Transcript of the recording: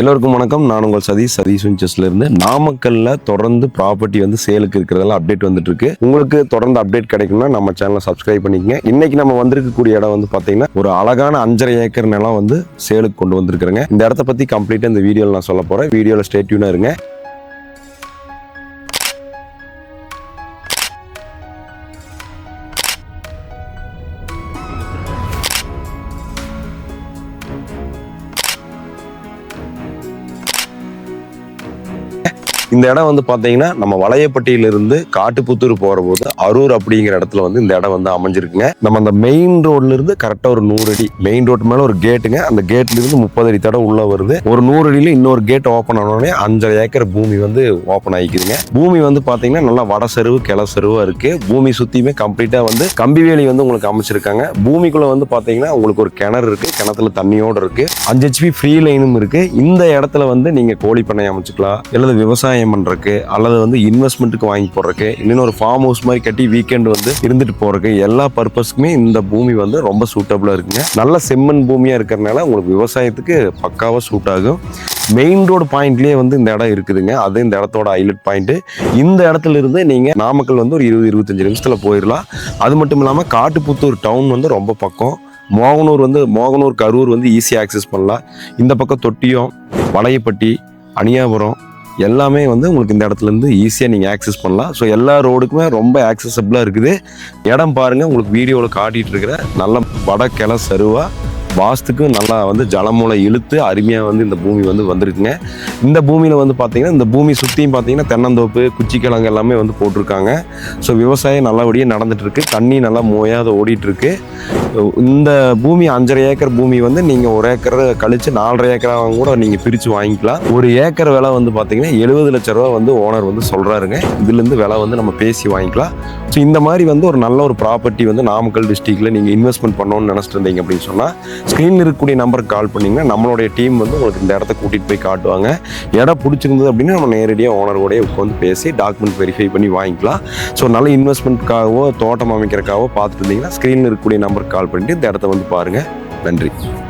எல்லோருக்கும் வணக்கம். நான் உங்கள் சதீஷ். சதீஷ் வெஞ்சர்ஸ்ல இருந்து நாமக்கல்ல தொடர்ந்து ப்ராப்பர்ட்டி வந்து சேலுக்கு இருக்கிறதெல்லாம் அப்டேட் வந்துட்டு இருக்கு உங்களுக்கு தொடர்ந்து அப்டேட் கிடைக்கும்னா நம்ம சேனலை சப்ஸ்கிரைப் பண்ணிக்கங்க. இன்னைக்கு நம்ம வந்திருக்கக்கூடிய இடம் வந்து பாத்தீங்கன்னா ஒரு அழகான அஞ்சரை ஏக்கர் நிலம் வந்து சேலுக்கு கொண்டு வந்திருக்கிறேங்க. இந்த இடத்த பத்தி கம்ப்ளீட்டா இந்த வீடியோல நான் சொல்ல போறேன். வீடியோல ஸ்டேட்யூனா இருங்க. Yeah. இந்த இடம் வந்து பாத்தீங்கன்னா நம்ம வளையப்பட்டியிலிருந்து காட்டுப்புத்தூர் போற போது அரூர் அப்படிங்கிற இடத்துல வந்து இந்த இடம் வந்து அமைஞ்சிருக்குங்க. நம்ம அந்த மெயின் ரோட்ல இருந்து கரெக்டா ஒரு நூறு அடி மெயின் ரோட் மேல ஒரு கேட்டுங்க அந்த கேட்ல இருந்து முப்பது அடி தடம் உள்ள வருது. ஒரு நூறு அடியில இன்னொரு கேட் ஓப்பன் ஆனோடனே அஞ்சரை ஏக்கர் பூமி வந்து ஓப்பன் ஆகிக்குதுங்க பூமி வந்து பாத்தீங்கன்னா நல்லா வட செருவு கிள செருவாக இருக்கு. பூமி சுத்தியுமே கம்ப்ளீட்டா வந்து கம்பி வேலி வந்து உங்களுக்கு அமைச்சிருக்காங்க. பூமிக்குள்ள வந்து பாத்தீங்கன்னா உங்களுக்கு ஒரு கிணறு இருக்கு. கிணத்துல தண்ணியோட இருக்கு. அஞ்சு ஹெச்பி ஃப்ரீ லைனும் இருக்கு. இந்த இடத்துல வந்து நீங்க கோழி பண்ணை அமைச்சுக்கலாம். அல்லது விவசாயம் பண்ணுறக்கு அல்லது வந்து இன்வெஸ்ட்மெண்ட்டுக்கு வாங்கி போடுறதுக்கு இன்னொன்று ஒரு ஃபார்ம் ஹவுஸ் மாதிரி கட்டி வீக்கெண்ட் வந்து இருந்துட்டு போகிறக்கு எல்லா பர்பஸ்க்குமே இந்த பூமி வந்து ரொம்ப சூட்டபுளாக இருக்குங்க. நல்ல செம்மண் பூமியாக இருக்கிறதுனால உங்களுக்கு விவசாயத்துக்கு பக்காவாக சூட் ஆகும். மெயின் ரோடு பாயிண்ட்லேயே வந்து இந்த இடம் இருக்குதுங்க. அது இந்த இடத்தோட ஹைலைட் பாயிண்ட்டு இந்த இடத்துல இருந்து நீங்கள் நாமக்கல் வந்து ஒரு இருபது இருபத்தஞ்சு நிமிஷத்தில் போயிடலாம். அது மட்டும் இல்லாமல் காட்டுப்புத்தூர் டவுன் வந்து ரொம்ப பக்கம். மோகனூர் வந்து மோகனூர் கரூர் வந்து ஈஸியாக ஆக்சஸ் பண்ணலாம். இந்த பக்கம் தொட்டியம் வளையப்பட்டி அணியாபுரம் எல்லாமே வந்து உங்களுக்கு இந்த இடத்துல இருந்து ஈஸியாக நீங்கள் ஆக்சஸ் பண்ணலாம். ஸோ எல்லா ரோடுக்குமே ரொம்ப ஆக்சசபிளாக இருக்குது. இடம் பாருங்கள் உங்களுக்கு வீடியோவில் காட்டிகிட்டு இருக்கிற நல்ல வட கிள வாஸ்துக்கும் நல்லா வந்து ஜலமூலம் இழுத்து அருமையாக வந்து இந்த பூமி வந்து வந்திருக்குங்க. இந்த பூமியில் வந்து பார்த்திங்கன்னா இந்த பூமி சுற்றியும் பார்த்தீங்கன்னா தென்னந்தோப்பு குச்சிக்கிழங்கு எல்லாமே வந்து போட்டிருக்காங்க. ஸோ விவசாயம் நல்லபடியாக நடந்துகிட்ருக்கு தண்ணி நல்லா மோயாத ஓடிட்டுருக்கு. இந்த பூமி அஞ்சரை ஏக்கர் பூமி வந்து நீங்கள் ஒரு ஏக்கர் கழிச்சு நாலரை ஏக்கராக கூட நீங்கள் பிரித்து வாங்கிக்கலாம். ஒரு ஏக்கர் விலை வந்து பார்த்தீங்கன்னா எழுபது லட்ச ரூபா வந்து ஓனர் வந்து சொல்கிறாருங்க இதுலேருந்து விலை வந்து நம்ம பேசி வாங்கிக்கலாம். ஸோ இந்த மாதிரி வந்து ஒரு நல்ல ஒரு ப்ராப்பர்ட்டி வந்து நாமக்கல் டிஸ்ட்ரிக்டில் நீங்கள் இன்வெஸ்ட்மெண்ட் பண்ணணும்னு நினச்சிட்டு இருந்தீங்க அப்படின்னு சொன்னால் ஸ்க்ரீனில் இருக்கக்கூடிய நம்பருக்கு கால் பண்ணிங்கன்னா நம்மளுடைய டீம் வந்து உங்களுக்கு இந்த இடத்த கூட்டிகிட்டு போய் காட்டுவாங்க. இடம் பிடிச்சிருந்தது அப்படின்னா நம்ம நேரடியாக ஓனரோடய உட்காந்து பேசி டாக்குமெண்ட் வெரிஃபை பண்ணி வாங்கிக்கலாம். ஸோ நல்ல இன்வெஸ்ட்மெண்ட்காகவோ தோட்டம் அமைக்கிறக்காகவோ பார்த்துட்டு இருந்தீங்கன்னா ஸ்க்ரீனில் இருக்கக்கூடிய நம்பருக்கு கால் பண்ணிட்டு இந்த இடத்த வந்து பாருங்கள் நன்றி.